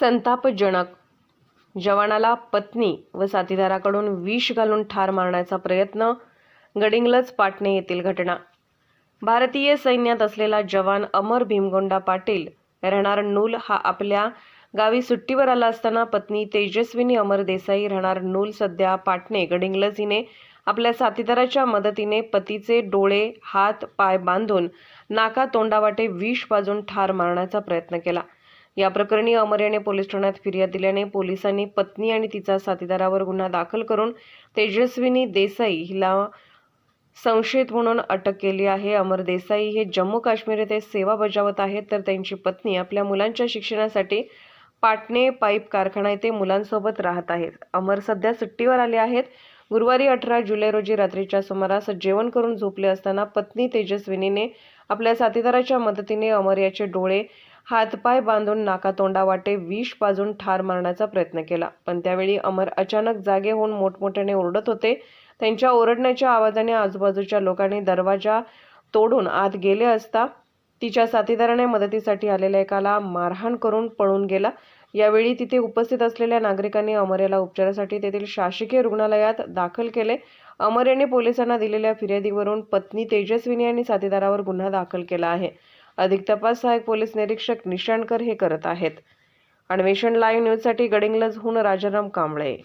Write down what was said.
संतापजनक. जवानाला पत्नी व साथीदाराकडून विष घालून ठार मारण्याचा प्रयत्न गडिंगलज पाटणे येथील घटना. भारतीय सैन्यात असलेला जवान अमर भीमगोंडा पाटील राहणार नूल हा आपल्या गावी सुट्टीवर आला असताना पत्नी तेजस्विनी अमर देसाई राहणार नूल सध्या पाटणे गडिंगलज हिने आपल्या साथीदाराच्या मदतीने पतीचे डोळे हात पाय बांधून नाका तोंडावाटे विष पाजून ठार मारण्याचा प्रयत्न केला. या प्रकरणी अमर याने पोलीस ठाण्यात फिर्याद दिल्याने पोलिसांनी पत्नी आणि तिचा साथीदारावर गुन्हा दाखल करून तेजस्विनी देसाई हिला संशयित म्हणून अटक केली आहे. अमर देसाई हे जम्मू काश्मीर येथे सेवा बजावत आहेत तर त्यांची पत्नी आपल्या मुलांच्या शिक्षणासाठी पाटणे पाईप कारखाना येथे मुलांसोबत राहत आहेत. अमर सध्या सुट्टीवर आले आहेत. गुरुवारी अठरा जुलै रोजी रात्रीच्या सुमारास जेवण करून झोपले असताना पत्नी तेजस्विनीने आपल्या साथीदाराच्या मदतीने अमर याचे डोळे हातपाय बांधून नाकातोंडावाटे विष पाजून ठार मारण्याचा प्रयत्न केला. पण त्यावेळी अमर अचानक जागे होऊन मोठमोठ्याने ओरडत होते. त्यांच्या ओरडण्याच्या आवाजाने आजूबाजूच्या लोकांनी दरवाजा तोडून आत गेले असता तिच्या साथीदाराने मदतीसाठी आलेल्या एकाला मारहाण करून पळून गेला. यावेळी तिथे उपस्थित असलेल्या नागरिकांनी अमर याला उपचारासाठी तेथील शासकीय रुग्णालयात दाखल केले. अमर यांनी पोलिसांना दिलेल्या फिर्यादीवरून पत्नी तेजस्विनी आणि साथीदारावर गुन्हा दाखल केला आहे. अधिक तपास सहाय्यक पोलीस निरीक्षक निशाणकर हे करत आहेत. अन्वेषण लाईव्ह न्यूजसाठी गडिंग्लजहून राजाराम कांबळे.